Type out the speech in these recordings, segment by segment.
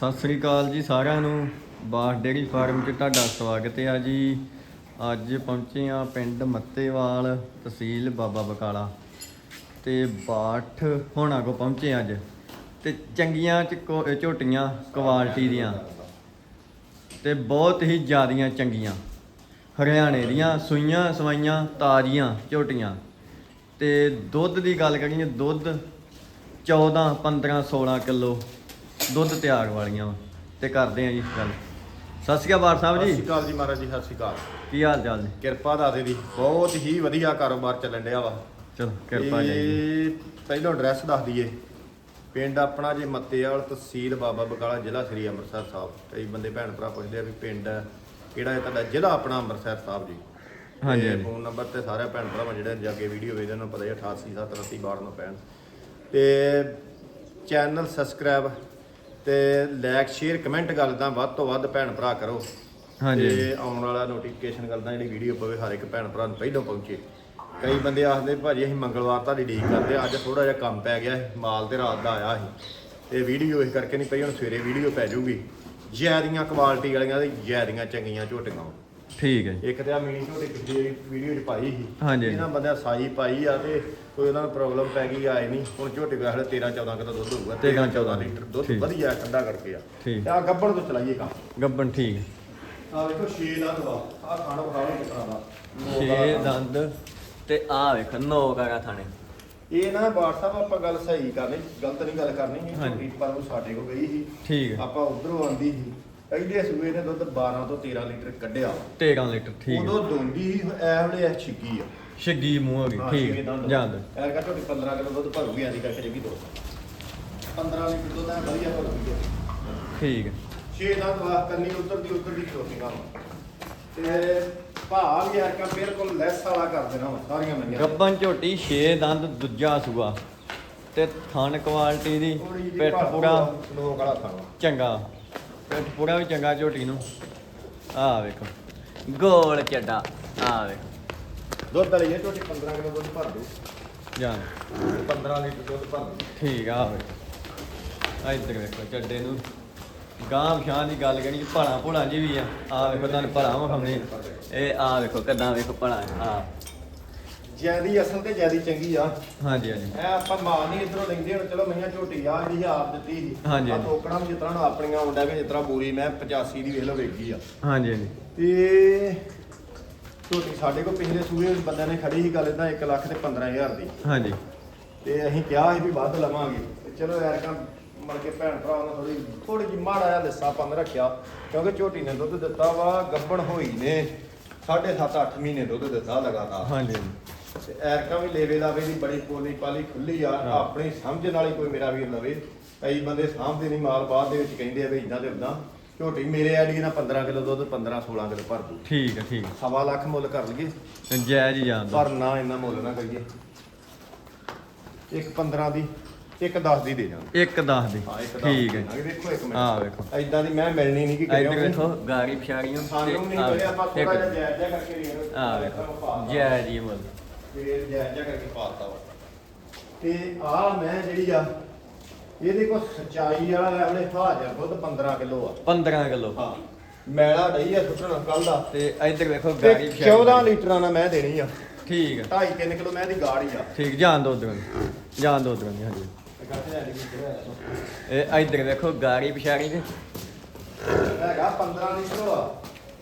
ਸਤਿ ਸ੍ਰੀ ਅਕਾਲ ਜੀ ਸਾਰਿਆਂ ਨੂੰ। ਬਾਸ ਡੇਅਰੀ ਫਾਰਮ 'ਚ ਤੁਹਾਡਾ ਸਵਾਗਤ ਹੈ ਜੀ। ਅੱਜ ਪਹੁੰਚੇ ਆ ਪਿੰਡ ਮੱਤੇਵਾਲ ਤਹਿਸੀਲ ਬਾਬਾ ਬਕਾਲਾ ਤੇ ਬਾਠ ਹੋਣਾ ਕੋ ਪਹੁੰਚੇ ਅੱਜ। ਤੇ ਚੰਗੀਆਂ ਚ ਕੋ- ਝੋਟੀਆਂ ਕੁਆਲਿਟੀ ਦੀਆਂ ਤੇ ਬਹੁਤ ਹੀ ਜ਼ਿਆਦੀਆਂ ਚੰਗੀਆਂ। ਹਰਿਆਣੇ ਦੀਆਂ ਸੂਈਆਂ ਸਵਾਈਆਂ ਤਾਜ਼ੀਆਂ ਝੋਟੀਆਂ। ਤੇ ਦੁੱਧ ਦੀ ਗੱਲ ਕਰੀਏ, ਦੁੱਧ 14 15 16 ਕਿਲੋ ਦੁੱਧ ਤਿਆਰ ਵਾਲੀਆਂ ਵਾਂ। ਤੇ ਕਰਦੇ ਆ ਜੀ ਗੱਲ। ਸਤਿ ਸ਼੍ਰੀ ਅਕਾਲ ਬਾਰ ਸਾਹਿਬ ਸਤਿ ਜੀ ਸ਼੍ਰੀ ਅਕਾਲ ਜੀ ਮਹਾਰਾਜ ਜੀ ਸਤਿ ਸ਼੍ਰੀ ਅਕਾਲ। ਕੀ ਹਾਲ ਚਾਲ ਜੀ? ਕਿਰਪਾ ਦਾਤੇ ਦੀ ਬਹੁਤ ਹੀ ਵਧੀਆ ਕਾਰੋਬਾਰ ਚੱਲਣ ਡਿਆ ਵਾ। ਚਲੋ ਕਿਰਪਾ ਜੀ। ਇਹ ਪਹਿਲਾਂ ਐਡਰੈਸ ਦੱਸ ਦਈਏ। ਪਿੰਡ ਆਪਣਾ ਜੇ ਮੱਤੇਵਾਲ ਤਹਿਸੀਲ ਬਾਬਾ ਬਕਾਲਾ ਜ਼ਿਲ੍ਹਾ ਸ੍ਰੀ ਅੰਮ੍ਰਿਤਸਰ ਸਾਹਿਬ। ਕਈ ਬੰਦੇ ਭੈਣ ਭਰਾ ਪੁੱਛਦੇ ਆ ਵੀ ਪਿੰਡ ਕਿਹੜਾ ਹੈ ਤੁਹਾਡਾ ਜ਼ਿਲ੍ਹਾ ਆਪਣਾ ਅੰਮ੍ਰਿਤਸਰ ਸਾਹਿਬ ਜੀ। ਹਾਂਜੀ। ਫੋਨ ਨੰਬਰ ਤੇ ਸਾਰੇ ਭੈਣ ਭਰਾਵਾਂ ਜਿਹੜੇ ਜਾ ਕੇ ਵੀਡੀਓ ਵੇਖਦੇ ਉਹਨਾਂ ਨੂੰ ਪਤਾ ਹੀ 88 ਨੂੰ ਪੈਣ। ਤੇ ਚੈਨਲ ਸਬਸਕ੍ਰਾਈਬ ਤੇ ਲਾਈਕ ਸ਼ੇਅਰ ਕਮੈਂਟ ਤਾਂ ਵੱਧ ਤੋਂ ਵੱਧ ਭੈਣ ਭਰਾ ਕਰੋ ਹਾਂਜੀ। ਤੇ ਆਉਣ ਵਾਲਾ ਨੋਟੀਫਿਕੇਸ਼ਨ ਕਰਦਾ ਜਿਹੜੀ ਵੀਡੀਓ ਪਵੇ ਹਰ ਇੱਕ ਭੈਣ ਭਰਾ ਨੂੰ ਪਹਿਲਾਂ ਪਹੁੰਚੇ ਕਈ ਬੰਦੇ ਆਖਦੇ ਭਾਜੀ ਅਸੀਂ ਮੰਗਲਵਾਰ ਤੁਹਾਡੀ ਡੀਕ ਕਰਦੇ ਅੱਜ ਥੋੜਾ ਜਿਹਾ ਕੰਮ ਪੈ ਗਿਆ ਸੀ ਮਾਲ ਤੇ ਰਾਤ ਦਾ ਆਇਆ ਸੀ ਤੇ ਵੀਡੀਓ ਇਸ ਕਰਕੇ ਨਹੀਂ ਪਈ ਹੁਣ ਸਵੇਰੇ ਵੀਡੀਓ ਪੈ ਜਾਊਗੀ ਜਿਆਦੀਆਂ ਕੁਆਲਿਟੀ ਵਾਲੀਆਂ ਤੇ ਜਿਆਦੀਆਂ ਚੰਗੀਆਂ ਝੋਟੀਆਂ। ਠੀਕ ਹੈ ਜੀ। ਇੱਕ ਤੇ ਆ ਮਿਨੀ ਝੋਟੀ ਪਿਛਲੀ ਵੀਡੀਓ 'ਚ ਪਾਈ ਸੀ ਹਾਂਜੀ। ਇਹਨਾਂ ਬੰਦਿਆਂ ਸਾਈ ਪਾਈ ਆ ਤੇ ਕੋਈ ਉਹਨਾਂ ਨੂੰ ਪ੍ਰੋਬਲਮ ਪੈ ਗਈ ਆਏ ਨਹੀਂ। ਹੁਣ ਝੋਟੀ ਕੋਲ ਹਲੇ 13 14 ਕਿਲੋ ਦੁੱਧ ਹੋਊਗਾ 13 14 ਲੀਟਰ ਦੁੱਧ ਠੀਕ। ਵਧੀਆ ਠੰਡਾ ਕਰਕੇ ਆ। ਠੀਕ। ਆ ਗੱਬੜ ਤੋਂ ਚਲਾਈਏ ਕੰਮ। ਗੱਬਨ ਠੀਕ ਹੈ। ਆ ਵੇਖੋ 6 ਦਾ ਦਵਾ ਆ ਖਾਣਾ ਬਖਾ ਲਓ ਕਿਤਨਾ ਦਾ। ਛੇ ਦੰਦ ਤੇ ਆ ਵੇਖ ਨੋ ਕਰਾ ਥਾਣੇ। ਇਹ ਨਾ ਸਾਹਿਬ ਆਪਾਂ ਗੱਲ ਸਹੀ ਕਰਨੀ ਗਲਤ ਨਹੀਂ ਗੱਲ ਕਰਨੀ ਇਹ ਹਾਂਜੀ। ਝੋਟੀ ਪਰ ਉਹ ਸਾਡੇ ਕੋਲ ਗਈ ਸੀ। ਠੀਕ ਹੈ। ਆਪਾਂ ਉਧਰੋਂ ਆਂਦੀ ਸੀ। ਪਹਿਲੇ ਸੂਏ ਨੇ ਦੁੱਧ 12 ਤੋਂ 13 ਲੀਟਰ ਕੱਢਿਆ 13 ਲੀਟਰ ਠੀਕ ਉਦੋਂ ਹੈ ਦੋਂਦੀ ਸੀ ਐ ਵੇਲੇ ਇਹ ਛਿੱਗੀ ਆ। ਛੱਗੀ ਮੂੰਹ ਹੋ ਗਈ ਠੀਕ ਹੈ ਜਾਣ ਦੋ ਐਰ ਕਾ ਝੋਟੀ 15 ਕਿਲੋ ਦੁੱਧ ਭਰੂਗੀ ਆਂਦੀ ਕਰਕੇ ਜੱਗੀ ਦੋ। 15 ਲੀਟਰ ਦੁੱਧ ਐ ਵਧੀਆ ਭਰੂਗੀ ਠੀਕ ਹੈ 6 ਦਾ ਦਵਾ ਕਰਨੀ ਉਧਰ ਦੀ ਉਧਰ ਦੀ ਛੋਟੀ ਕੰਮ ਤੇ ਭਾਅ ਵੀ ਯਾਰ ਕਾ ਬਿਲਕੁਲ ਲੈਸ ਵਾਲਾ ਕਰ ਦੇਣਾ ਵਾ ਸਾਰੀਆਂ ਮੰਨੀਆਂ ਗੱਬਨ ਝੋਟੀ 6 ਦੰਦ ਦੂਜਾ ਸੂਆ। ਤੇ ਥਣ ਕੁਆਲਿਟੀ ਦੀ ਥੋੜੀ ਜਿਹੀ ਪਿੱਠ ਭਾਅ ਪੂਰਾ। ਲੋਕ ਵਾਲਾ ਖਾਣਾ ਚੰਗਾ। ਪਿੱਠ ਪੂਰਾ ਵੀ ਚੰਗਾ ਝੋਟੀ ਨੂੰ। ਆ ਵੇਖੋ ਗੋਲ ਚੱਡਾ ਆ ਵੇਖੋ। ਦੁੱਧ ਵਾਲੀ ਇਹ ਝੋਟੀ 15 ਕਿਲੋ ਦੁੱਧ ਭਰ ਦੂ ਜਾਣ 15 ਲੀਟਰ ਦੁੱਧ ਭਰ ਦੂ ਠੀਕ ਆ ਵੇਖੋ। ਆ ਇੱਧਰ ਵੇਖੋ ਚੱਡੇ ਨੂੰ। ਗਾਂ ਪਛਾਣ ਦੀ ਗੱਲ ਕਰੀ ਭਲਾ ਭੁਲਾ ਜੀ ਵੀ ਆ। ਆ ਵੇਖੋ ਤੁਹਾਨੂੰ ਭਲਾ ਵਿਖਾਉਂਦੇ ਇਹ ਆ ਵੇਖੋ ਕਿੱਦਾਂ ਵੇਖੋ ਭਲਾ। ਆ ਜਿਆਦੀ ਅਸਲ ਤੇ ਜਿਆਦੀ ਚੰਗੀ ਆ। ਹਾਂਜੀ ਹਾਂਜੀ। ਐ ਆਪਾਂ ਮਾਲ ਨਹੀਂ ਇਧਰੋਂ ਲੈਂਦੇ ਹੁਣ ਚਲੋ ਮਈਆਂ ਝੋਟੀ ਆ ਜਿਹੜੀ ਆਪ ਦਿੱਤੀ ਸੀ। ਹਾਂਜੀ, ਆ ਹਾਂਜੀ। ਟੋਕਣਾ ਵੀ ਜਿਸ ਤਰ੍ਹਾਂ ਹੁਣ ਆਪਣੀਆਂ ਮੁੰਡਾ ਵੀ ਜਿਸ ਤਰ੍ਹਾਂ ਬੂਰੀ ਮੈਂ 85 ਦੀ ਵੇਖ ਲਓ ਵੇਖੀ ਆ। ਹਾਂਜੀ ਹਾਂਜੀ। ਤੇ ਝੋਟੀ ਸਾਡੇ ਕੋਲ ਪਿਛਲੇ ਸੂਏ ਬੰਦਿਆਂ ਨੇ ਖੜੀ ਸੀ ਗੱਲ ਇਦਾਂ 1 ਲੱਖ ਤੇ 15000 ਦੀ। ਹਾਂਜੀ। ਤੇ ਅਸੀਂ ਕਿਹਾ ਸੀ ਵੀ ਵੱਧ ਲਵਾਂਗੇ। ਤੇ ਚਲੋ ਯਾਰ ਕਾ ਮੜ ਕੇ ਭੈਣ ਭਰਾ ਨੇ ਥੋੜੀ ਥੋੜੀ ਜਿਹੀ ਮਾੜਾ ਜਿਹਾ ਲਿੱਸਾ ਪੰਨ ਰੱਖਿਆ ਕਿਉਂਕਿ ਝੋਟੀ ਨੇ ਦੁੱਧ ਦਿੱਤਾ ਵਾ ਗੱਬਣ ਹੋਈ ਨੇ 7.5 8 ਮਹੀਨੇ ਦੁੱਧ ਦਿੱਤਾ ਲਗਾਤਾਰ। ਹਾਂਜੀ। ਤੇ ਐਰਕਾਂ ਵੀ ਲੇਵੇ ਲਾਵੇ ਦੀ ਬੜੀ ਪੋਲੀ ਪਾਲੀ ਖੁੱਲੀ ਆ ਹਾਂ। ਆਪਣੀ ਸਮਝ ਨਾਲ ਹੀ ਕੋਈ ਮੇਰਾ ਵੀਰ ਲਵੇ। ਕਈ ਬੰਦੇ ਸਾਂਭਦੇ ਨਹੀਂ ਮਾਲ ਬਾਅਦ ਦੇ ਵਿੱਚ ਕਹਿੰਦੇ ਆ ਵੀ ਇਦਾਂ ਤੇ ਉਦਾਂ ਝੋਟੀ ਮੇਰੇ ਆੜੀ ਨਾਲ 15 ਕਿਲੋ ਦੁੱਧ 15 16 ਕਿਲੋ ਭਰ ਦੂ। ਠੀਕ ਹੈ ਠੀਕ ਸਵਾ ਲੱਖ ਮੁੱਲ ਕਰ ਲਈਏ। ਹੈ ਜਾਇਜ਼ ਹੀ ਜਾਣ ਦੋ। ਪਰ ਨਾ ਇੰਨਾ ਮੁੱਲ ਨਾ ਕਰੀਏ। ਇੱਕ 15 ਦੀ ਇੱਕ 10 ਦੀ ਦੇ ਜਾਵਾਂਗੇ ਇੱਕ ਦੱਸ ਦੀ। ਹਾਂ ਇੱਕ 10 ਠੀਕ ਹੈ ਹੈ ਵੇਖੋ ਇੱਕ ਮਿੰਟ। ਆ ਵੇਖੋ। ਐਦਾਂ ਦੀ ਮੈਂ ਮਿਲਣੀ ਨਹੀਂ ਕਿ ਇੱਧਰ ਵੇਖੋ ਗਾੜੀ ਪਿਛਾੜੀਆਂ ਸਾਨੂੰ ਨਹੀਂ ਕਰੇ ਆਪਾਂ ਥੋੜਾ ਜਿਹਾ ਜਾਇਜ਼ ਕਰਕੇ ਰੇਟ ਆ ਵੇਖੋ। ਜਾਇਜ਼ ਹੀ ਮੁੱਲ। ਫੇਰ ਜਾਇਜ਼ ਕਰਕੇ ਪਾਤਾ ਵਾ। ਤੇ ਆ ਮੈਂ ਜਿਹੜੀ ਆ ਇਹਦੇ ਕੋਲ ਸਚਾਈ ਵਾਲਾ ਲੈਵਲੇ ਹਾਜ਼ਰ ਦੁੱਧ 15 ਕਿਲੋ ਆ। 15 ਕਿਲੋ। ਹਾਂ ਮੈਲਾ ਡਈ ਆ ਸੁੱਟਣਾ ਕੱਲ ਦਾ। ਤੇ ਇੱਧਰ ਵੇਖੋ ਤੇ ਗਾੜੀ 14 ਲੀਟਰਾਂ ਨਾਲ ਮੈਂ ਦੇਣੀ ਆ। ਠੀਕ ਹੈ 2.5 3 ਕਿਲੋ ਮੈਂ ਦੀ ਗਾੜੀ ਆ। ਠੀਕ ਜਾਣ ਦੋ ਉਧਰ। ਜਾਣ ਦੋ ਉਧਰ ਹਾਂਜੀ। ਇਹ ਇੱਧਰ ਵੇਖੋ ਗਾੜੀ ਪਿਛਾੜੀ ਤੇ। ਹੈਗਾ 15 ਲੀਟਰ ਆ।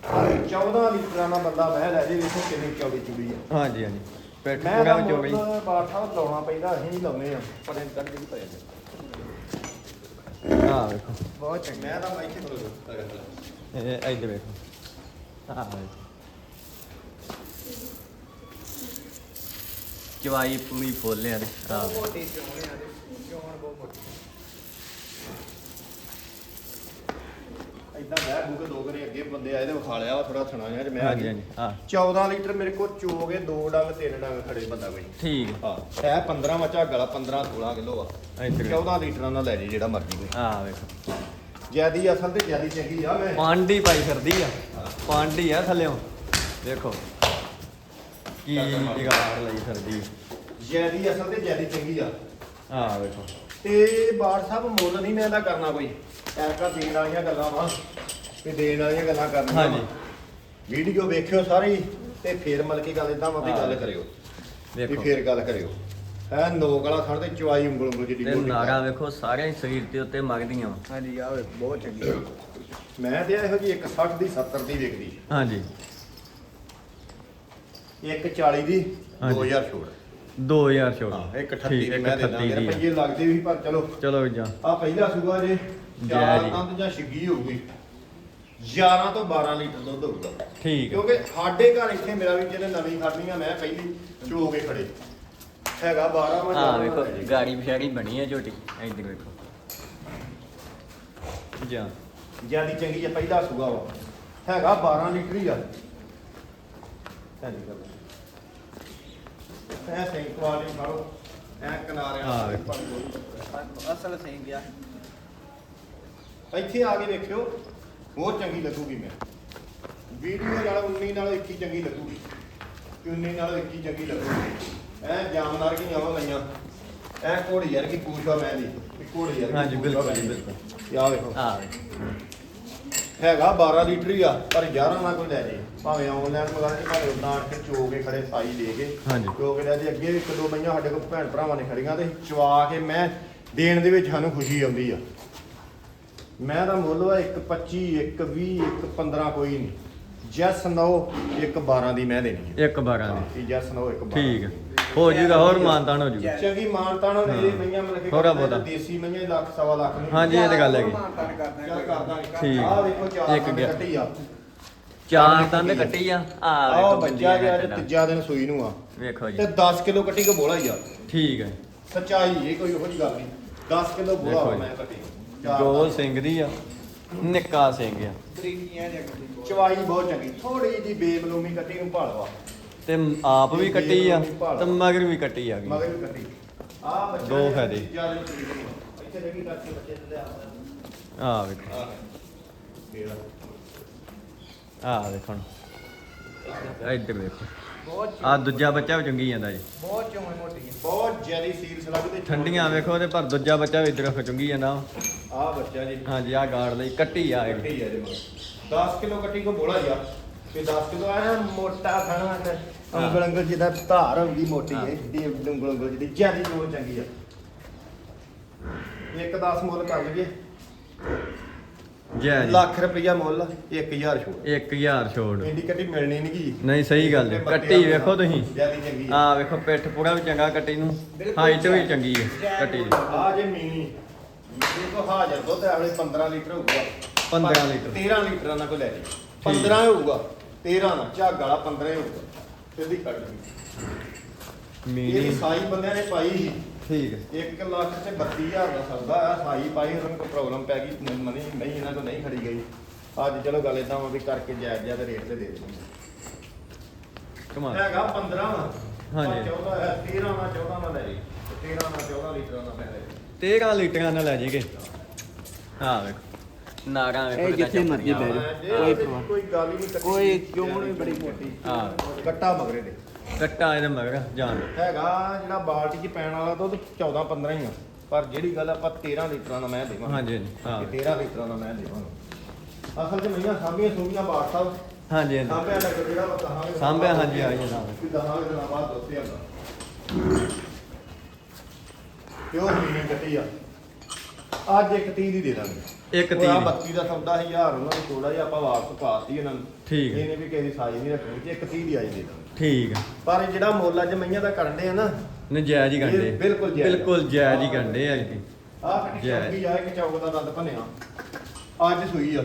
ਆਹ 14 ਲੀਟਰਾਂ ਨਾਲ ਬੰਦਾ ਮੈਂ ਲੈ ਜੇ ਵੇਖੋ ਕਿੰਨੀ ਚੌੜੀ ਚੁੜੀ ਆ। ਹਾਂਜੀ ਹਾਂਜੀ। ਪਿੱਠ ਮੈਂ ਪੂਰਾ ਤਾਂ ਵਿੱਚ ਹੋ ਗਈ ਬਾਠਾ ਲਾਉਣਾ ਪੈਂਦਾ ਅਸੀਂ ਨਹੀਂ ਲਾਉਨੇ ਆ। ਪਰ ਇਹ ਤੱਕ ਵੀ ਪਏ ਨੇ। ਆ ਵੇਖੋ। ਬਹੁਤ ਚੰਗਾ। ਮੈਂ ਤਾਂ ਮੈਂ ਇੱਥੇ ਖਲੋ ਇਹ ਇੱਧਰ ਵੇਖੋ। ਆ ਵੇਖੋ। ਚਵਾਈ ਪੂਰੀ ਫੋਲੇ ਆ ਆ ਮੋਟੀ ਚੋਣ ਬਹੁਤ ਮੋਟੀ। ਇਦਾਂ ਬਹਿ ਬੂ ਕੇ ਦੋ ਕਰੇ ਅੱਗੇ ਬੰਦੇ ਆਏ ਤੇ ਵਿਖਾ ਲਿਆ ਵਾ ਥੋੜਾ ਥਣਾ ਜਿਹਾ ਤੇ ਮੈਂ ਆ ਹਾਂਜੀ ਗਿਆ। ਹਾਂਜੀ ਆ 14 ਲੀਟਰ ਮੇਰੇ ਕੋਲ ਚੋਗੇ ਦੋ ਡੰਗ ਤਿੰਨ ਡੰਗ ਖੜੇ ਬੰਦਾ ਕੋਈ। ਠੀਕ। ਹਾਂ ਇਹ 15 ਮਚਾ ਗਲਾ 15 16 ਕਿਲੋ ਆ। ਇੱਧਰ ਵੇਖੋ 14 ਲੀਟਰਾਂ ਨਾਲ ਲੈ ਜੇ ਜਿਹੜਾ ਮਰਜ਼ੀ ਕੋਈ। ਆ ਵੇਖੋ। ਜਿਆਦੀ ਅਸਲ ਤੇ ਜਿਆਦੀ ਚੰਗੀ ਆ ਮੈਂ ਪਾਂਡੀ ਪਾਈ ਫਿਰਦੀ ਆ। ਪਾਂਡੀ ਆ ਥੱਲਿਓ ਦੇਖੋ ਕੀ ਜਗਾੜ ਲਈ ਫਿਰਦੀ। ਜਿਆਦੀ ਅਸਲ ਤੇ ਜਿਆਦੀ ਚੰਗੀ ਆ। ਆ ਵੇਖੋ। ਤੇ ਬਾੜ ਸਾਹਿਬ ਮੁੱਲ ਨਹੀਂ ਮੈਂ ਇਹਦਾ ਕਰਨਾ ਕੋਈ। ਐਸਾ ਦੇਣ ਵਾਲੀਆਂ ਗੱਲਾਂ ਵਾ ਤੇ ਦੇਣ ਵਾਲੀਆਂ ਗੱਲਾਂ ਕਰਨੀਆਂ ਹਾਂਜੀ। ਵੀਡੀਓ ਵੇਖਿਓ ਸਾਰੀ ਤੇ ਫੇਰ ਮਤਲਬ ਕੀ ਗੱਲ ਇਦਾਂ ਵਾ ਵੀ ਗੱਲ ਕਰਿਓ। ਵੀ ਵੇਖੋ। ਫੇਰ ਗੱਲ ਕਰਿਓ। ਐ ਨੋਕ ਵਾਲਾ ਥਣ ਤੇ ਚਵਾਈ ਉਂਗਲ ਉਂਗਲ ਜਿਹੜੀ ਤੇ ਮੋਟੀ ਨਾੜਾ ਵੇਖੋ ਸਾਰੇ ਸਰੀਰ ਦੇ ਉੱਤੇ ਮਗਦੀਆਂ ਵਾ। ਹਾਂਜੀ ਆ ਬਹੁਤ ਚੰਗੀ। ਮੈਂ ਤੇ ਇਹੋ ਜੀ 160 ਦੀ 70 ਦੀ ਵਿਕਦੀ ਹਾਂਜੀ। 140 ਦੀ ਹਾਂਜੀ। 2000 ਛੋੜ। 2000 ਛੋੜ। ਹਾਂ 138 ਠੀਕ, ਦੀ ਮੈਂ ਦੇ 138 ਦਾਂਗਾ ਦੀ ਆ। ਰੁਪਈਏ ਲੱਗਦੇ ਵੀ ਪਰ ਚਲੋ। ਚਲੋ ਜੀ ਆ ਪਹਿਲਾ ਸੂਆ ਜੇ। ਜੈ ਚਾਰ ਜੀ। ਦੰਦ ਜਾਂ ਛਿੱਗੀ ਹੋਊਗੀ 11 ਤੋਂ 12 ਲੀਟਰ ਦੁੱਧ ਹੋਊਗਾ। ਠੀਕ ਹੈ। ਕਿਉਂਕਿ ਸਾਡੇ ਘਰ ਇੱਥੇ ਮੇਰਾ ਵੀ ਜਿਹਨੇ ਨਵੀਂ ਖੜਨੀ ਆ ਮੈਂ ਪਹਿਲੀ ਚੋ ਕੇ ਖੜੇ। ਹੈਗਾ 12 ਮੈਂ ਹਾਂ 11 ਵੇਖੋ। ਗਾੜੀ ਪਿਛਾੜੀ ਬਣੀ ਹੈ ਝੋਟੀ ਇੱਧਰ ਵੇਖੋ। ਜਾਂ। ਜਿਆਦੀ ਚੰਗੀ ਆ ਪਹਿਲਾ ਸੂਆ ਵਾ। ਹੈਗਾ 12 ਲੀਟਰ ਹੀ ਆ। ਹਾਂਜੀ ਗੱਲ। ਐ ਸਹੀ ਕੁਆਲਿਟੀ ਫੜੋ ਐ ਕਿਨਾਰੇ ਹਾਂ, ਵੇਖੋ। ਅਸਲ ਸਹੀ ਗਿਆ ਇੱਥੇ ਆ ਕੇ ਵੇਖਿਓ ਬਹੁਤ ਚੰਗੀ ਲੱਗੂਗੀ ਮੈਂ। ਵੀਡੀਓ ਨਾਲ 19 ਨਾਲ 21 ਚੰਗੀ ਲੱਗੂਗੀ। 19 ਨਾਲ 21 ਚੰਗੀ ਲੱਗੂਗੀ। ਐ ਜਾਮਨਾਰ ਕੀ ਆਵਾਂ ਲਈਆਂ ਐ ਘੋੜੀ ਯਾਰ ਕੀ ਪੂਛਾ ਮੈਂ ਦੀ ਵੀ ਘੋੜੀ ਯਾਰ ਹਾਂਜੀ, ਬਿਲਕੁਲ ਜੀ, ਬਿਲਕੁਲ। ਆ ਵੇਖੋ। ਹੈਗਾ 12 ਲੀਟਰ ਹੀ ਆ ਪਰ 11 ਨਾ ਕੋਈ ਲੈ ਜੇ। ਭਾਵੇਂ ਆਨਲਾਈਨ ਮੰਗਾ ਕੇ ਭਾਵੇਂ ਉਦਾਂ ਆਣ ਕੇ ਚੋ ਕੇ ਖੜੇ ਸਾਈ ਦੇ ਕੇ। ਹਾਂਜੀ। ਚੋ ਕੇ ਲੈ ਜੇ। ਅੱਗੇ ਵੀ ਇੱਕ ਦੋ ਮਈਆਂ ਸਾਡੇ ਕੋਲ ਭੈਣ ਭਰਾਵਾਂ ਨੇ ਖੜੀਆਂ ਤੇ ਚਵਾ ਕੇ ਮੈਂ ਦੇਣ ਦੇ ਵਿੱਚ ਸਾਨੂੰ ਖੁਸ਼ੀ ਆਉਂਦੀ ਆ। ਮੈਂ ਦਾ ਮੁੱਲ ਵਾ 1.25 1.20 1.15 ਕੋਈ ਨਹੀਂ। ਜੈਸ ਨੋ 1.12 ਦੀ ਮੈਂ ਦੇਣੀ ਹੈ ਇੱਕ 12 ਦੀ। ਜੈਸ ਨੋ 1.12 ਠੀਕ ਹੈ ਹੋ ਜੂਗਾ ਹੋਰ ਮਾਨਤਾਨ ਹੋ ਜੂਗਾ। ਚੰਗੀ ਮਾਨਤਾ ਨਾਲ ਇਹ ਹਾਂ। ਮਈਆਂ ਮਤਲਬ ਕਿ ਥੋੜ੍ਹਾ ਬਹੁਤਾ। ਦੇਸੀ ਮਈਆਂ ਲੱਖ ਸਵਾ ਲੱਖ ਨਹੀਂ। ਹਾਂਜੀ ਇਹ ਤੇ ਗੱਲ ਹੈਗੀ। ਮਾਨਤਾਨ ਕਰਦਾ ਠੀਕ। ਆ ਵੇਖੋ ਚਾਰ ਗਿਆ। ਕੱਟੀ ਆ। ਚਾਰ ਦੰਦ ਕੱਟੀ ਆ। ਆ ਆਹ ਵੇਖੋ ਬੱਚਾ ਅੱਜ ਤੀਜਾ ਦਿਨ ਸੂਈ ਨੂੰ ਆ। ਵੇਖੋ ਤੇ ਜੀ 10 ਕਿਲੋ ਕੱਟੀ ਕੋ ਬੋਲਾ ਹੀ ਆ। ਠੀਕ ਹੈ ਸੱਚਾਈ ਇਹ ਕੋਈ ਉਹੋ ਜਿਹੀ ਗੱਲ ਨਹੀਂ। 10 ਕਿਲੋ ਬੋਲਾ ਜੀ। ਮੈਂ ਕੱਟੀ। ਦੰਦ। ਸਿੰਘ ਦੀ ਆ ਨਿੱਕਾ ਸਿੰਘ ਆ। ਤਰੀਕੀਆਂ ਜਾਂ। ਚਵਾਈ ਬਹੁਤ ਚੰਗੀ। ਥੋੜੀ ਜੀ ਬੇਮਲੂਮੀ ਕੱਟੀ ਨੂੰ ਭਾਲਵਾ ਤੇ ਆਪ ਵੀ ਕੱਟੀ ਆ ਤੇ ਮਗਰ ਵੀ ਕੱਟੀ ਆ ਗਈ। ਮਗਰ ਵੀ ਕੱਟੀ। ਆ ਬੱਚਾ ਦੋ ਫਾਇਦੇ। ਇੱਥੇ ਲੱਗੀ ਕਰਕੇ ਬੱਚੇ ਆ। ਵੇਖੋ। ਆ ਵੇਖੋ। ਹੁਣ। ਇੱਧਰ ਵੇਖੋ। ਬਹੁਤ ਆ ਦੂਜਾ ਬੱਚਾ ਵੀ ਚੰਗੀ ਜਾਂਦਾ ਜੀ। ਬਹੁਤ ਚੋਣ ਮੋਟੀ ਹੈ ਬਹੁਤ ਜਿਆਦੀ ਸੀਲ ਸਲੱਗ ਤੇ ਠੰਡੀਆਂ ਵੇਖੋ ਤੇ ਪਰ ਦੂਜਾ ਬੱਚਾ ਵੀ ਇੱਧਰ ਚੰਗੀ ਜਾਂਦਾ। ਆ ਬੱਚਾ ਜੀ। ਹਾਂਜੀ ਆ ਗਾੜ ਲਈ ਕੱਟੀ ਆ ਇਹ। ਕੱਟੀ ਆ ਜੀ ਮਗਰ। 10 ਕਿਲੋ ਕੱਟੀ ਕੋ ਬੋਲਾ ਯਾਰ ਤੇ 10 ਕਿਲੋ ਆ ਮੋਟਾ ਖਾਣਾ ਤੇ ਉਂਗਲ ਉਂਗਲ ਜਿਹਦਾ ਧਾਰ ਹੁੰਦੀ ਮੋਟੀ ਹਾਂ। ਹੈ ਦੀ ਉਂਗਲ ਉਂਗਲ ਜਿਹਦੀ ਜਿਆਦੀ ਜੋਰ ਚੰਗੀ ਆ। ਇੱਕ 10 ਮੁੱਲ ਕਰ ਲਈਏ। ਜੈ ਜੀ। ਲੱਖ ਰੁਪਈਆ ਮੁੱਲ 1000 ਛੋੜ। 1000 ਛੋੜ। ਇੰਡੀ ਕੱਟੀ ਮਿਲਣੀ ਨਹੀਂ ਗੀ। ਨਹੀਂ ਸਹੀ ਗੱਲ ਹੈ ਕੱਟੀ ਵੇਖੋ ਤੁਸੀਂ। ਜਿਆਦੀ ਚੰਗੀ ਆ। ਵੇਖੋ ਪਿੱਠ ਪੂਰਾ ਵੀ ਚੰਗਾ ਕੱਟੀ ਨੂੰ। ਹਾਈਟ ਵੀ ਚੰਗੀ ਹੈ ਕੱਟੀ ਦੀ। ਆ ਜੇ ਮੀਨੀ ਦੇਖੋ ਹਾਜ਼ਰ ਦੁੱਧ ਐਵਲੇ 15 ਲੀਟਰ ਹੋਊਗਾ। 15 ਲੀਟਰ। 13 ਲੀਟਰਾਂ ਨਾਲ ਕੋ ਲੈ ਜੀ। 15 ਹੋਊਗਾ 13 ਨਾ ਝੱਗ ਵਾਲਾ 15 ਹੀ ਹੋਊਗਾ। ਸਿੱਧੀ ਕੱਢ ਲਈ ਇਹਦੀ ਸਾਈ ਬੰਦਿਆਂ ਨੇ ਪਾਈ ਸੀ। ਠੀਕ ਹੈ। 1 ਲੱਖ ਤੇ 32000 ਦਾ ਸੌਦਾ ਆ ਸਾਈ ਪਾਈ ਉਹਨਾਂ ਨੂੰ ਕੋਈ ਪ੍ਰੋਬਲਮ ਪੈ ਗਈ ਮਨੀ ਨਹੀਂ ਇਹਨਾਂ ਤੋਂ ਨਹੀਂ ਖੜੀ ਗਈ। ਅੱਜ ਚਲੋ ਗੱਲ ਇਦਾਂ ਵਾ ਵੀ ਕਰਕੇ ਜਾਇਜ਼ ਜਿਹਾ ਤੇ ਰੇਟ ਤੇ ਦੇ ਦੇਣੀ ਕਮਾਲ। ਹੈਗਾ 15 ਵਾ। ਹਾਂਜੀ। 14 ਹੈ 13 ਨਾਲ 14 ਨਾਲ ਲੈ ਜੀ 13 ਨਾਲ 14 ਲੀਟਰਾਂ ਦਾ ਲੈ ਜੀ 13 ਲੀਟਰਾਂ ਨਾਲ ਲੈ ਜੀਗੇ ਆ ਵੇਖੋ। ਨਾਰਾਂ ਵੇਖੋ ਇਹ ਕਿੱਦਾਂ ਜਿੱਥੇ ਮਰਜ਼ੀ ਬਹਿ ਵਾਂ। ਜਾਓ। ਕੋਈ ਕੋਈ ਗੱਲ ਹੀ ਨਹੀਂ ਕੋਈ ਚੋਣ ਵੀ ਬੜੀ ਮੋਟੀ। ਹਾਂ ਕੱਟਾ ਮਗਰੇ ਦੇ। ਕੱਟਾ ਇਹਦੇ ਮਗਰ ਜਾਣ ਹੈਗਾ ਜਿਹੜਾ ਬਾਲਟੀ 'ਚ ਪੈਣ ਵਾਲਾ ਦੁੱਧ 14 15 ਹੀ ਆ। ਪਰ ਜਿਹੜੀ ਗੱਲ ਆਪਾਂ 13 ਲੀਟਰਾਂ ਦਾ ਮੈਂ ਦੇਵਾਂ ਹਾਂਜੀ ਹਾਂਜੀ ਹਾਂ। 13 ਲੀਟਰਾਂ ਦਾ ਮੈਂ ਦੇਵਾਂ ਅਸਲ 'ਚ ਮਈਆਂ ਸਾਂਭੀਆਂ ਸੂਬੀਆਂ ਬਾੜ ਸਾਹਿਬ। ਹਾਂਜੀ ਹਾਂਜੀ। ਸਾਂਭਿਆ ਲੱਗ ਜਿਹੜਾ ਵਾ ਕਹਾਂਗੇ। ਸਾਂਭਿਆ, ਹਾਂਜੀ, ਆਈ ਜਨਾਬ। ਕਿ ਦਹਾਂਗੇ ਦਿਨਾਂ ਬਾਅਦ ਦੁੱਧ ਆਉਂਦਾ ਪਿਓਰ ਮੀਨੀ ਕੱਟੀ ਆ। ਅੱਜ ਇੱਕ 30 ਦੀ ਦੇ ਦਾਂਗੇ। ਇੱਕ ਉਹ ਆਹ 30 ਬੱਤੀ ਦਾ ਸੌਦਾ ਹਜ਼ਾਰ ਉਹਨਾਂ ਨੂੰ ਥੋੜਾ ਜਿਹਾ ਆਪਾਂ ਵਾਪਸ ਪਾਤੀ ਇਹਨਾਂ ਨੂੰ। ਠੀਕ। ਇਹਨੇ ਵੀ ਕਿਸੇ ਦੀ ਸਾਈ ਨਹੀਂ ਰੱਖਣੀ ਤੇ ਇੱਕ 30 ਦੀ ਆਈ ਦੇ ਦਾਂਗੇ। ਠੀਕ ਹੈ ਪਰ ਜਿਹੜਾ ਮੁੱਲ ਅੱਜ ਮਈਆਂ ਦਾ ਕਰਦੇ ਆ ਨਾ ਨਜਾਇਜ਼ ਹੀ ਇਹ ਬਿਲਕੁਲ ਜਾਇਜ਼। ਬਿਲਕੁਲ ਜਾਇਜ਼ ਹੀ ਕੰਡੇ ਅੱਜ ਦੀ ਆਹ ਕੱਟੀ ਜੈ। ਚੌਕੀ ਆ ਕਿ ਚੌਕ ਦਾ ਦੰਦ ਭੰਨਿਆ। ਅੱਜ ਸੂਈ ਆ।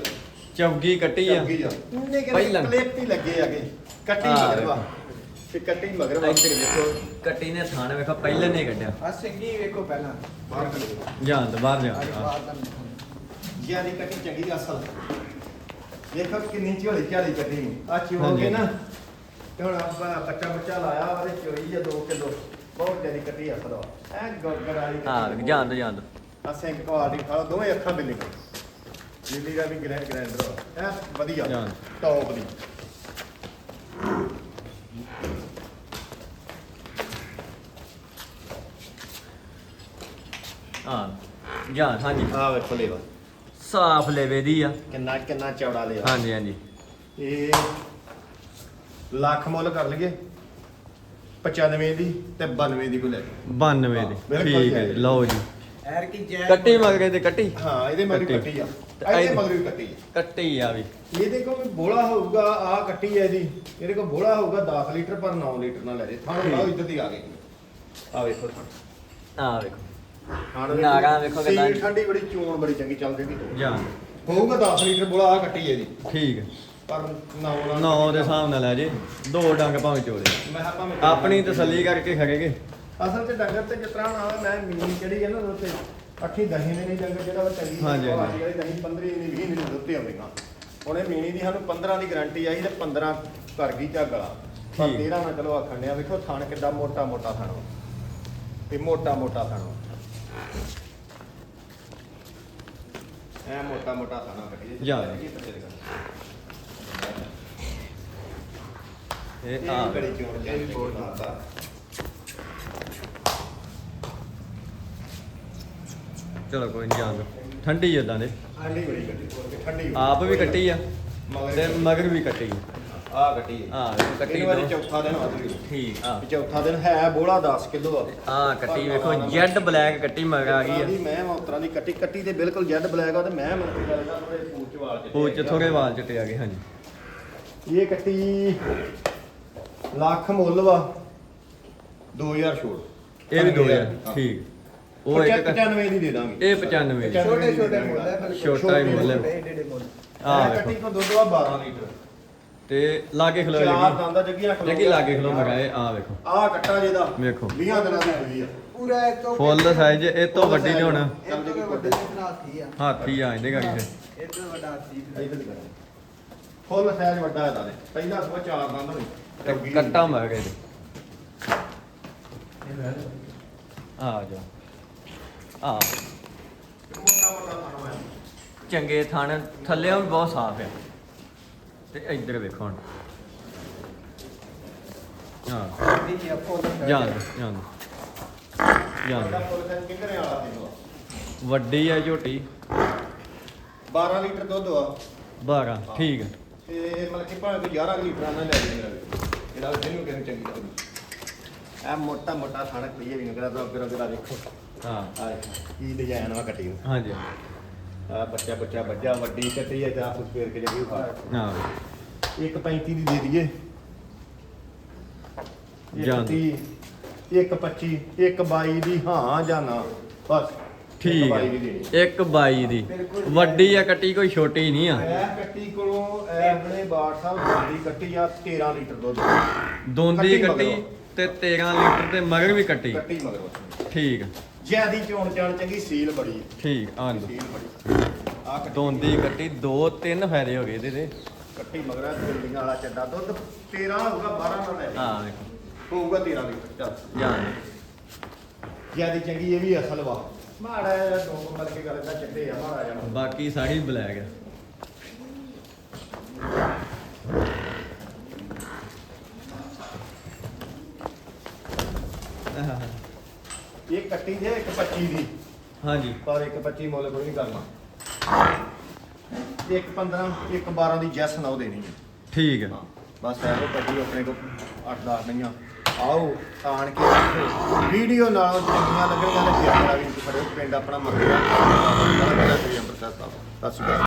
ਚੌਗੀ ਕੱਟੀ ਆ। ਚੌਕੀ ਆ। ਉਹਨੇ ਪਹਿਲਾਂ। ਕਲਿੱਪ ਹੀ ਲੱਗੇ ਆਗੇ ਕੱਟੀ ਹਾਂ। ਤੇ ਕੱਟੀ ਮਗਰਵਾ ਇੱਧਰ ਵੇਖੋ ਕੱਟੀ ਨੇ ਥਾਣ ਵੇਖੋ ਪਹਿਲਾਂ ਨੇ ਕੱਢਿਆ। ਆ ਸਿੰਗੀ ਵੇਖੋ ਪਹਿਲਾਂ। ਬਾਹਰ ਕੱਢੋ ਜਾਣ ਤੋਂ ਬਾਹਰ ਜਾ। ਜਿਆਦੀ ਕੱਟੀ ਚੰਗੀ ਅਸਲ। ਦੇਖੋ ਕਿੰਨੀ ਝੋਲੀ ਝਾਲੀ ਆ ਹਾਂਜੀ। ਨਾ। ਤੇ ਹੁਣ ਆਪਾਂ ਕੱਚਾ ਬੱਚਾ ਲਾਇਆ ਉਹਦੇ ਚੋਈ ਆ 2 ਕਿਲੋ। ਬਹੁਤ ਜਿਆਦੀ ਕੱਟੀ ਅਸਲ ਐ ਗੜਗੜ ਵਾਲੀ ਹਾਂ ਜਾਣ ਤੋਂ ਜਾਣ ਆ ਸਿੰਕ ਕੁਆਲਿਟੀ ਖਾ ਦੋਵੇਂ ਅੱਖਾਂ ਬਿੱਲੀ ਬਿੱਲੀ ਦਾ ਵੀ ਗ੍ਰੈਂਡ ਗ੍ਰੈਂਡਰ ਐ ਵਧੀਆ। ਜਾਨ। ਟੌਪ ਦੀ। ਹਾਂ ਜਾਂ ਹਾਂਜੀ। ਆ ਵੇਖੋ ਲੇਵਾ। ਸਾਫ਼ ਲੈਵੇ ਦੀ ਆ। ਕਿੰਨਾ ਕਿੰਨਾ ਚੌੜਾ ਲੇਵਾ। ਹਾਂਜੀ ਹਾਂਜੀ। ਇਹ ਲੱਖ ਮੁੱਲ ਕਰ ਲਈਏ। 95 ਦੀ ਤੇ 92 ਦੀ ਕੋ ਲੈ ਕੇ। 92 ਦੀ। ਬਿਲਕੁਲ ਠੀਕ ਹੈ ਜੀ। ਲਓ ਜੀ। ਐਰ ਕੀ ਜੈ ਕੱਟੀ ਮਗਰੇ ਤੇ ਕੱਟੀ? ਹਾਂ ਇਹਦੇ ਮਗਰ ਕੱਟੀ। ਕੱਟੀ ਆ। ਤੇ ਇਹਦੇ ਇਹਦੇ- ਮਗਰ ਵੀ ਕੱਟੀ ਆ। ਕੱਟੀ ਆ ਵੀ। ਇਹਦੇ ਕੋਲ ਬੋਲਾ ਹੋਊਗਾ ਆ ਕੱਟੀ ਹੈ ਇਹਦੀ। ਇਹਦੇ ਕੋਲ ਬੋਲਾ ਹੋਊਗਾ 10 ਲੀਟਰ ਪਰ 9 ਲੀਟਰ ਨਾਲ ਲੈ ਜੇ। ਥਾਣ ਲਾਓ ਇੱਧਰ ਦੀ ਆ ਗਈ। ਆ ਵੇਖੋ ਆ ਵੇਖੋ। ਥਾਣ ਨਾੜਾਂ ਵੇਖੋ। ਕਿੱਦਾਂ- ਸੀਲ ਠੰਡੀ ਬੜੀ ਚੋਣ ਬੜੀ ਚੰਗੀ ਚੱਲਦੀ ਦੀ ਜਾਂ। ਹੋਊਗਾ 10 ਲੀਟਰ ਬੋਲਾ ਆ ਕੱਟੀ ਹੈ ਇਹਦੀ। ਠੀਕ ਹੈ। ਪਰ 9 ਨਾਲ ਨੌ ਦੇ ਹਿਸਾਬ ਨਾਲ ਲੈ ਜੇ ਦੋ ਡੰਗ ਭਾਵੇਂ ਚੋਲੇ ਮੈਂ ਆਪਾਂ ਮੈਂ ਆਪਣੀ ਤਸੱਲੀ ਕਰਕੇ ਖੜੇਗੇ ਅਸਲ ਤੇ ਡੰਗਰ ਤੇ ਜਿਸ ਤਰ੍ਹਾਂ ਨਾਲ ਮੈਂ ਮੀਨ ਜਿਹੜੀ ਹੈ ਨਾ ਉਹਦੇ ਤੇ ਅੱਠੀ ਦਹੀਂ ਦੇ ਨਹੀਂ ਡੰਗਰ ਜਿਹੜਾ ਉਹ ਚੰਗੀ ਹਾਂਜੀ, ਹਾਂਜੀ। ਵਾਲੀ ਦਹੀਂ 15 ਦੀ 20 ਦੀ ਦੁੱਧ ਤੇ ਆਵੇਗਾ ਉਹਨੇ ਮੀਣੀ ਦੀ ਸਾਨੂੰ 15 ਦੀ ਗਾਰੰਟੀ ਆਈ ਤੇ 15 ਕਰ ਗਈ ਝਾਗਲਾ ਪਰ ਠੀਕ। 13 ਨਾਲ ਚਲੋ ਆਖਣ ਡਿਆ ਵੇਖੋ ਥਣ ਕਿੱਡਾ ਮੋਟਾ ਮੋਟਾ ਥਣ ਵਾ। ਤੇ ਮੋਟਾ ਮੋਟਾ ਥਣ ਵਾ। ਐ ਮੋਟਾ ਮੋਟਾ ਥਾਣਾ ਕੱਢੀ ਜਾ। ਇਹ ਆ ਬੜੀ ਚੋਣ ਬਹੁਤ ਚਲੋ ਕੋਈ ਨਹੀਂ ਜਾਣ ਦੋ ਠੰਡੀ ਇਦਾਂ ਦੇ। ਠੰਡੀ ਬੜੀ ਕੱਢੀ ਠੰਡੀ ਆਪ ਵੀ ਕੱਟੀ ਆ ਮਗਰ ਤੇ ਮਗਰ ਵੀ ਕੱਟੀ ਆ। ਕੱਟੀ ਆ। ਕੱਟੀ ਦੋ। ਚੌਥਾ ਦਿਨ ਆ ਤੁਸੀਂ ਠੀਕ ਆ ਚੌਥਾ ਦਿਨ ਹੈ ਬੋਲਾ 10 ਕਿਲੋ ਆ। ਆ ਕੱਟੀ ਵੇਖੋ ਜੈਡ ਬਲੈਕ ਕੱਟੀ ਮਗਰ ਆ ਗਈ ਦੀ ਆ ਮੈਂ ਉਤਰਾਂ ਦੀ ਕੱਟੀ ਕੱਟੀ ਤੇ ਬਿਲਕੁਲ ਜੈਡ ਬਲੈਕ ਆ ਤੇ ਮੈਂ ਥੋੜੇ ਪੂਛ ਵਾਲ ਥੋੜੇ ਵਾਲ ਚਿੱਟੇ ਆ ਗਏ ਹਾਂਜੀ। ਇਹ ਕੱਟੀ ਲੱਖ ਮੁੱਲ ਵਾ। 2000 ਛੋੜ। ਇਹ ਵੀ 2000 ਹਾਂ। ਠੀਕ। ਉਹ ਇੱਕ 95 ਦੀ ਦੇ ਦਾਂਗੇ। ਇਹ 95 ਦੀ। ਛੋਟੇ ਛੋਟੇ ਮੁੱਲ ਹੈ ਬਿਲਕੁਲ। ਛੋਟਾ ਹੀ ਮੁੱਲ ਹੈ। ਆ। ਕੱਟੀ ਕੋ ਦੁੱਧ ਵਾ 12 ਲੀਟਰ। ਤੇ ਲਾਗੇ ਖਲੋ ਚਾਰ ਦੰਦਾਂ ਜੱਗੀਆਂ ਖਲੋ ਲੱਗੀ ਲਾਗੇ ਖਲੋ ਮਗਾਏ। ਆ ਵੇਖੋ। ਆ ਕੱਟਾ ਜਿਹਦਾ। ਵੇਖੋ। 20 ਦਿਨਾਂ ਦੀ ਹੋਈ ਆ। ਪੂਰਾ ਇਹ ਤੋਂ ਫੁੱਲ ਸਾਈਜ਼ ਇਹ ਤੋਂ ਵੱਡੀ ਨਹੀਂ ਹੋਣਾ ਹਾਥੀ ਆ। ਹਾਥੀ ਆ ਜਾਂਦੇ ਗਾੜੀ ਤੇ ਇਹ ਤੋਂ ਵੱਡਾ ਹਾਥੀ ਫੁੱਲ ਸਾਈਜ਼ ਵੱਡਾ ਇਹਦਾ ਨੇ ਪਹਿਲਾ ਸਵਾ ਚਾਰ ਦੰਦ ਤੇ ਕੱਟਾ ਮਗਰ ਇਹਦੇ ਆ ਜਾ ਆ। ਚੰਗੇ ਥਣ ਥੱਲੇੋਂ ਵੀ ਬਹੁਤ ਸਾਫ਼ ਆ। ਤੇ ਇੱਧਰ ਵੇਖੋ ਹੁਣ। ਹਾਂ ਕਿੰਨੇ ਵਾਲਾ ਦੇਵਾ ਵੱਡੀ ਆ ਝੋਟੀ। 12 ਲੀਟਰ ਦੁੱਧ ਆ 12 ਠੀਕ ਹੈ ਤੇ ਮਤਲਬ ਕਿ ਭਾਵੇਂ ਕੋਈ 11 ਲੀਟਰ ਨਾਲ ਲੈ ਜਾਈਏ ਇਹਦਾ ਜਿਹਨੂੰ ਕਿਹਨੂੰ ਚੰਗੀ ਲੱਗਦੀ। ਆ ਮੋਟਾ ਮੋਟਾ ਥਾਣਾ ਕਲੀਏ ਵੀ ਨਿਕਲਦਾ ਤਾਂ ਅੱਗੇ ਅੱਗੇ ਦੇਖੋ ਹਾਂ। ਆ ਕੀ ਡਿਜ਼ਾਈਨ ਵਾ ਕੱਟੀ ਨੂੰ ਹਾਂਜੀ। ਆ ਬੱਚਾ ਬੱਚਾ ਵੱਡੀ ਕੱਟੀ ਆ ਜਾਂ ਕੁਝ ਫੇਰ ਕੇ ਜਿਹੜੀ ਹਾਂ। ਇੱਕ 35 ਦੀ ਦੇ ਦਈਏ। ਜਾਣ ਦਿਓ। ਇੱਕ 25 ਇੱਕ 22 ਦੀ ਹਾਂ ਜਾਂ ਨਾ ਬਸ। ਠੀਕ 22 ਦੀ ਦੇਣੀ। ਹੈ ਇੱਕ 22 ਦੀ। ਵੱਡੀ ਆ ਕੱਟੀ ਕੋਈ ਛੋਟੀ ਨਹੀਂ ਆ। ਇਹ ਕੱਟੀ ਕੋਲੋਂ ਇਹ ਆਪਣੇ ਬਾੜ ਸਾਹਿਬ ਵੱਡੀ ਕੱਟੀ ਆ 13 ਲੀਟਰ ਦੁੱਧ। ਦੋਂਦੀ ਕੱਟੀ। ਤੇ 13 ਲੀਟਰ ਤੇ ਮਗਰ ਵੀ ਕੱਟੀ। ਕੱਟੀ ਮਗਰ। ਠੀਕ ਜਿਆਦੀ ਚੋਣ ਚਾਣ ਚੰਗੀ ਸੀਲ ਬੜੀ। ਠੀਕ ਆਂ। ਸੀਲ ਬੜੀ। ਆ ਦੋਂਦੀ ਕੱਟੀ ਦੋ ਤਿੰਨ ਫਾਇਦੇ ਹੋ ਗਏ ਇਹਦੇ ਤੇ ਕੱਟੀ ਮਗਰਾ ਬਿਲਡਿੰਗ ਵਾਲਾ ਚੱਡਾ ਦੁੱਧ। 13 ਹੋਊਗਾ 12 ਨਾਲ ਲੈ ਲਈ। ਹਾਂ ਵੇਖੋ ਹੋਊਗਾ 13 ਲੀਟਰ ਚੱਲ। ਜਾਣ ਜਿਆਦੀ ਚੰਗੀ ਇਹ ਵੀ ਅਸਲ ਵਾ। ਮਾੜਾ ਜਿਹਾ ਡੋਕ ਮਲ ਕੇ ਗੱਲ ਦਾ ਚੱਡੇ ਆ ਮਾੜਾ ਜਿਹਾ ਬਾਕੀ ਸਾਰੀ ਬਲੈਕ ਹੈ ਇਹ ਕੱਟੀ ਜੇ ਇੱਕ 25 ਦੀ। ਹਾਂਜੀ। ਪਰ ਇੱਕ 25 ਮੁੱਲ ਕੋਈ ਨਹੀਂ ਕਰਨਾ। ਇੱਕ 15 ਇੱਕ 12 ਦੀ ਜੈਸ ਨਾ ਉਹ ਦੇਣੀ ਹੈ ਠੀਕ ਹੈ ਬਸ ਇਹੋ ਕੱਢੀ ਆਪਣੇ ਕੋ 8-10 ਨਹੀਂਆਂ ਆਓ ਆਣ ਕੇ ਦੇਖੋ। ਵੀਡੀਓ ਨਾਲ ਚੰਗੀਆਂ ਲੱਗਣੀਆਂ ਤੇ ਪਿਆਰਾ ਵੀ ਫੜੋ ਪਿੰਡ ਆਪਣਾ ਮੰਗਿਆ ਸਤਿ ਸ਼੍ਰੀ ਅਕਾਲ